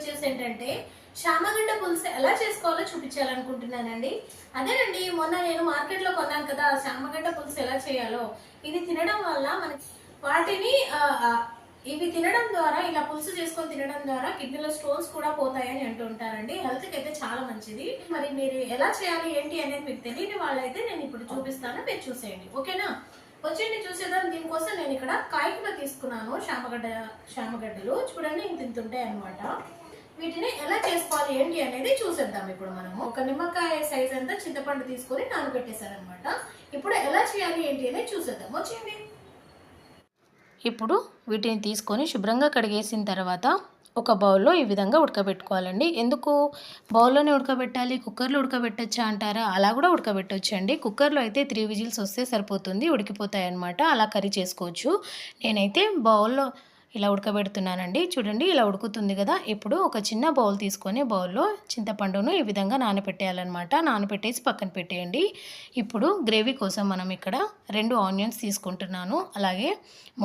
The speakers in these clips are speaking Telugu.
వచ్చేసి ఏంటంటే శ్యామగడ్డ పులుసు ఎలా చేసుకోవాలో చూపించాలనుకుంటున్నానండి. అదేనండి మొన్న నేను మార్కెట్లో కొన్నాను కదా శ్యామగడ్డ పులుసు ఎలా చేయాలో. ఇది తినడం వల్ల మనకి వాటిని ఇవి తినడం ద్వారా ఇలా పులుసు చేసుకొని తినడం ద్వారా కిడ్నీలో స్టోన్స్ కూడా పోతాయని అంటూ ఉంటారండి. హెల్త్కి అయితే చాలా మంచిది. మరి మీరు ఎలా చేయాలి ఏంటి అనేది మీకు తెలియని వాళ్ళైతే నేను ఇప్పుడు చూపిస్తాను. మీరు చూసేయండి. ఓకేనా? వచ్చేయండి చూసేద్దాం. దీనికోసం నేను ఇక్కడ కాయకులు తీసుకున్నాను శ్యామగడ్డ శ్యామగడ్డలు. చూడండి ఇంత తింటుంటాయి అనమాట వీటిని ఎలా చేసుకోవాలి ఏంటి అనేది చూసేద్దాం ఇప్పుడు మనం ఒక నిమ్మకాయ సైజ్ అంతా చింతపండు తీసుకొని నానబెట్టేశారనమాట. ఇప్పుడు ఎలా చేయాలి ఏంటి అనేది చూసేద్దాం. వచ్చేయండి. ఇప్పుడు వీటిని తీసుకొని శుభ్రంగా కడిగేసిన తర్వాత ఒక బౌల్లో ఈ విధంగా ఉడకబెట్టుకోవాలండి. ఎందుకు? బౌల్లోనే ఉడకబెట్టాలి కుక్కర్లో ఉడకబెట్టచ్చా అంటారా? అలా కూడా ఉడకబెట్టొచ్చు అండి కుక్కర్లో అయితే త్రీ విజిల్స్ వస్తే సరిపోతుంది ఉడికిపోతాయి అన్నమాట అలా కర్రీ చేసుకోవచ్చు. నేనైతే బౌల్లో ఇలా ఉడకబెడుతున్నానండి. చూడండి ఇలా ఉడుకుతుంది కదా. ఇప్పుడు ఒక చిన్న బౌల్ తీసుకొని బౌల్లో చింతపండును ఈ విధంగా నానబెట్టేయాలన్నమాట నానపెట్టేసి పక్కన పెట్టేయండి. ఇప్పుడు గ్రేవీ కోసం మనం ఇక్కడ రెండు ఆనియన్స్ తీసుకుంటున్నాను. అలాగే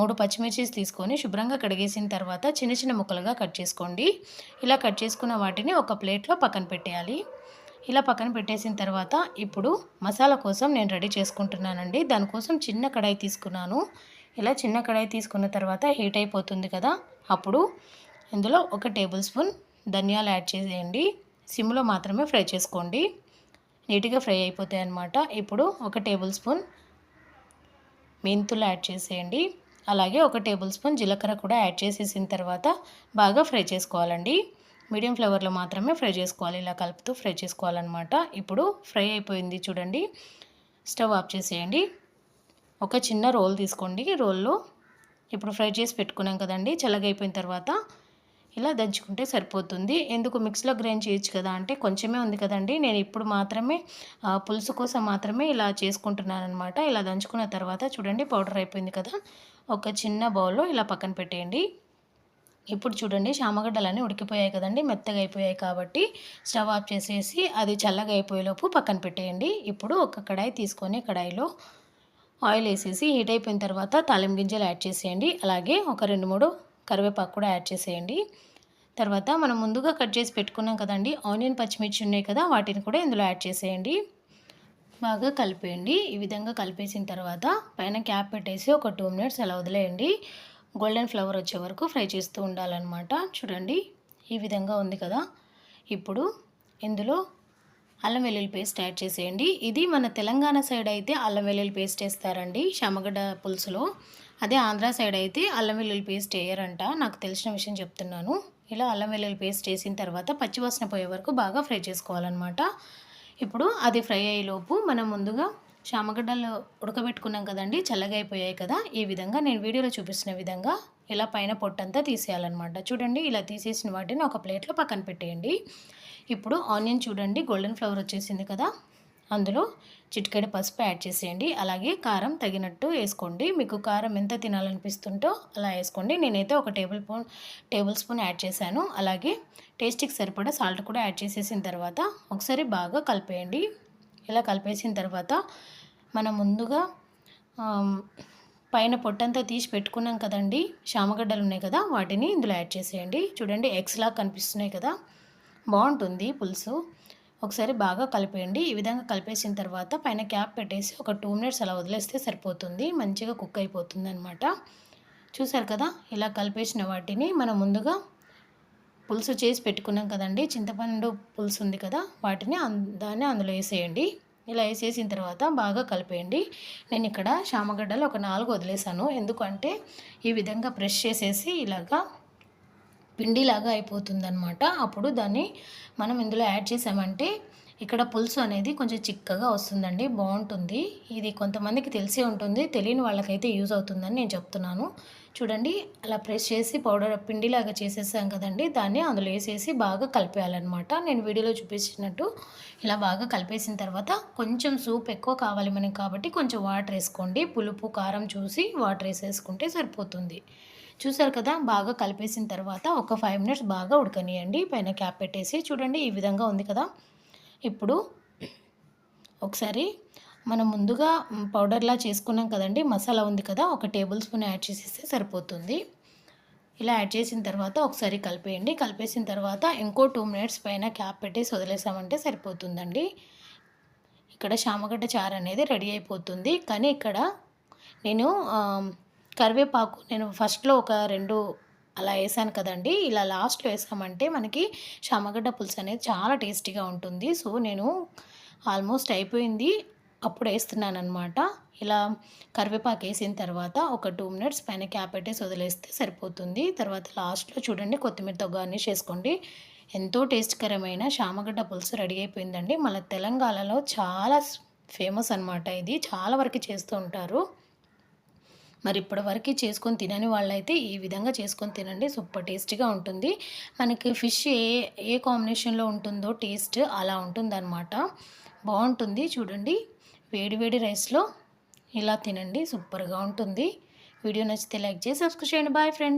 మూడు పచ్చిమిర్చిస్ తీసుకొని శుభ్రంగా కడిగేసిన తర్వాత చిన్న చిన్న ముక్కలుగా కట్ చేసుకోండి. ఇలా కట్ చేసుకున్న వాటిని ఒక ప్లేట్లో పక్కన పెట్టేయాలి. ఇలా పక్కన పెట్టేసిన తర్వాత ఇప్పుడు మసాలా కోసం నేను రెడీ చేసుకుంటున్నానండి. దానికోసం చిన్న కడాయి తీసుకున్నాను. ఇలా చిన్న కడాయి తీసుకున్న తర్వాత హీట్ అయిపోతుంది కదా అప్పుడు ఇందులో ఒక టేబుల్ స్పూన్ ధనియాలు యాడ్ చేసేయండి. సిమ్లో మాత్రమే ఫ్రై చేసుకోండి. నీట్గా ఫ్రై అయిపోతాయి అన్నమాట. ఇప్పుడు ఒక టేబుల్ స్పూన్ మెంతులు యాడ్ చేసేయండి. అలాగే ఒక టేబుల్ స్పూన్ జీలకర్ర కూడా యాడ్ చేసేసిన తర్వాత బాగా ఫ్రై చేసుకోవాలండి. మీడియం ఫ్లేవర్లో మాత్రమే ఫ్రై చేసుకోవాలి. ఇలా కలుపుతూ ఫ్రై చేసుకోవాలన్నమాట. ఇప్పుడు ఫ్రై అయిపోయింది చూడండి. స్టవ్ ఆఫ్ చేసేయండి. ఒక చిన్న రోల్ తీసుకోండి. రోల్లో ఇప్పుడు ఫ్రై చేసి పెట్టుకున్నాం కదండి. చల్లగా అయిపోయిన తర్వాత ఇలా దంచుకుంటే సరిపోతుంది. ఎందుకు? మిక్స్లో గ్రైండ్ చేయొచ్చు కదా అంటే కొంచెమే ఉంది కదండి. నేను ఇప్పుడు మాత్రమే పులుసు కోసం మాత్రమే ఇలా చేసుకుంటున్నాను అనమాట ఇలా దంచుకున్న తర్వాత చూడండి పౌడర్ అయిపోయింది కదా. ఒక చిన్న బౌల్లో ఇలా పక్కన పెట్టేయండి. ఇప్పుడు చూడండి శామగడ్డలన్నీ ఉడికిపోయాయి కదండి. మెత్తగా అయిపోయాయి కాబట్టి స్టవ్ ఆఫ్ చేసేసి అది చల్లగా అయిపోయేలోపు పక్కన పెట్టేయండి. ఇప్పుడు ఒక కడాయి తీసుకొని కడాయిలో ఆయిల్ వేసేసి హీట్ అయిపోయిన తర్వాత తాలిం గింజలు యాడ్ చేసేయండి. అలాగే ఒక రెండు మూడు కరివేపాకు కూడా యాడ్ చేసేయండి. తర్వాత మనం ముందుగా కట్ చేసి పెట్టుకున్నాం కదండి ఆనియన్ పచ్చిమిర్చి ఉన్నాయి కదా వాటిని కూడా ఇందులో యాడ్ చేసేయండి. బాగా కలిపేయండి. ఈ విధంగా కలిపేసిన తర్వాత పైన క్యాప్ పెట్టేసి ఒక టూ మినిట్స్ అలా వదిలేయండి. గోల్డెన్ ఫ్లవర్ వచ్చే వరకు ఫ్రై చేస్తూ ఉండాలన్నమాట. చూడండి ఈ విధంగా ఉంది కదా. ఇప్పుడు ఇందులో అల్లం వెల్లుల్లి పేస్ట్ యాడ్ చేసేయండి. ఇది మన తెలంగాణ సైడ్ అయితే అల్లం వెల్లుల్లి పేస్ట్ వేస్తారండి శమగడ్డ పులుసులో. అదే ఆంధ్ర సైడ్ అయితే అల్లం వెల్లుల్లి పేస్ట్ వేయరంట నాకు తెలిసిన విషయం చెప్తున్నాను. ఇలా అల్లం వెల్లుల్లి పేస్ట్ వేసిన తర్వాత పచ్చివాసన పోయే వరకు బాగా ఫ్రై చేసుకోవాలన్నమాట. ఇప్పుడు అది ఫ్రై అయ్యేలోపు మనం ముందుగా శామగడ్డలు ఉడకబెట్టుకున్నాం కదండి చల్లగా అయిపోయాయి కదా ఈ విధంగా నేను వీడియోలో చూపిస్తున్న విధంగా ఇలా పైన పొట్టంతా తీసేయాలన్నమాట. చూడండి ఇలా తీసేసిన వాటిని ఒక ప్లేట్లో పక్కన పెట్టేయండి. ఇప్పుడు ఆనియన్ చూడండి గోల్డెన్ ఫ్లవర్ వచ్చేసింది కదా. అందులో చిటికెడు పసుపు యాడ్ చేసేయండి. అలాగే కారం తగినట్టు వేసుకోండి. మీకు కారం ఎంత తినాలనిపిస్తుంటో అలా వేసుకోండి. నేనైతే ఒక tablespoon tablespoon add చేశాను. అలాగే టేస్ట్కి సరిపడా సాల్ట్ కూడా యాడ్ చేసేసిన తర్వాత ఒకసారి బాగా కలిపేయండి. ఇలా కలిపేసిన తర్వాత మనం ముందుగా పైన పొట్టంతా తీసి పెట్టుకున్నాం కదండి. శామగడ్డలు ఉన్నాయి కదా వాటిని ఇందులో యాడ్ చేసేయండి. చూడండి ఎగ్స్లా కనిపిస్తున్నాయి కదా. బాగుంటుంది పులుసు. ఒకసారి బాగా కలిపేయండి. ఈ విధంగా కలిపేసిన తర్వాత పైన క్యాప్ పెట్టేసి ఒక టూ మినిట్స్ అలా వదిలేస్తే సరిపోతుంది. మంచిగా కుక్ అయిపోతుంది అనమాట చూసారు కదా? ఇలా కలిపేసిన వాటిని మనం ముందుగా పులుసు చేసి పెట్టుకున్నాం కదండి. చింతపండు పులుసు ఉంది కదా? వాటిని దాన్ని అందులో వేసేయండి. ఇలా వేసేసిన తర్వాత బాగా కలిపేయండి. నేను ఇక్కడ శామగడ్డలు ఒక నాలుగు వదిలేసాను ఎందుకంటే ఈ విధంగా ప్రెష్ చేసేసి ఇలాగా పిండిలాగా అయిపోతుందనమాట అప్పుడు దాన్ని మనం ఇందులో యాడ్ చేసామంటే ఇక్కడ పులుసు అనేది కొంచెం చిక్కగా వస్తుందండి. బాగుంటుంది. ఇది కొంతమందికి తెలిసే ఉంటుంది. తెలియని వాళ్ళకైతే యూజ్ అవుతుందని నేను చెప్తున్నాను. చూడండి అలా ప్రెస్ చేసి పౌడర్ పిండిలాగా చేసేసాం కదండి. దాన్ని అందులో వేసేసి బాగా కలిపేయాలన్నమాట. నేను వీడియోలో చూపించినట్టు ఇలా బాగా కలిపేసిన తర్వాత కొంచెం సూప్ ఎక్కువ కావాలి మనకి కాబట్టి కొంచెం వాటర్ వేసుకోండి. పులుపు కారం చూసి వాటర్ వేసేసుకుంటే సరిపోతుంది. చూసారు కదా బాగా కలిపేసిన తర్వాత ఒక ఫైవ్ మినిట్స్ బాగా ఉడకనియండి. పైన క్యాప్ పెట్టేసి చూడండి ఈ విధంగా ఉంది కదా. ఇప్పుడు ఒకసారి మనం ముందుగా పౌడర్లా చేసుకున్నాం కదండి మసాలా ఉంది కదా ఒక టేబుల్ స్పూన్ యాడ్ చేసేస్తే సరిపోతుంది. ఇలా యాడ్ చేసిన తర్వాత ఒకసారి కలిపేయండి. కలిపేసిన తర్వాత ఇంకో టూ మినిట్స్ పైన క్యాప్ పెట్టేసి వదిలేసామంటే సరిపోతుందండి. ఇక్కడ శామగడ్డ చారు అనేది రెడీ అయిపోతుంది. కానీ ఇక్కడ నేను కరివేపాకు నేను ఫస్ట్లో ఒక రెండు అలా వేసాను కదండి. ఇలా లాస్ట్లో వేసామంటే మనకి శామగడ్డ పులుసు అనేది చాలా టేస్టీగా ఉంటుంది. సో నేను ఆల్మోస్ట్ అయిపోయింది. అప్పుడు వేస్తున్నాను అనమాట ఇలా కరివేపాకు వేసిన తర్వాత ఒక టూ మినిట్స్ పైన క్యాప్ పెట్టేసి వదిలేస్తే సరిపోతుంది. తర్వాత లాస్ట్లో చూడండి కొత్తిమీరతో గార్నిష్ చేసుకోండి. ఎంతో టేస్ట్కరమైన శామగడ్డ పులుసు రెడీ అయిపోయిందండి. మన తెలంగాణలో చాలా ఫేమస్ అనమాట ఇది. చాలా వరకు చేస్తూ ఉంటారు. మరి ఇప్పటి వరకు చేసుకొని తినని వాళ్ళైతే ఈ విధంగా చేసుకొని తినండి. సూపర్ టేస్టీగా ఉంటుంది. మనకి ఫిష్ ఏ ఏ కాంబినేషన్లో ఉంటుందో టేస్ట్ అలా ఉంటుందన్నమాట. బాగుంటుంది చూడండి. వేడి వేడి రైస్లో ఇలా తినండి. సూపర్గా ఉంటుంది. వీడియో నచ్చితే లైక్ చేసి సబ్స్క్రైబ్ చేయండి. Bye friends.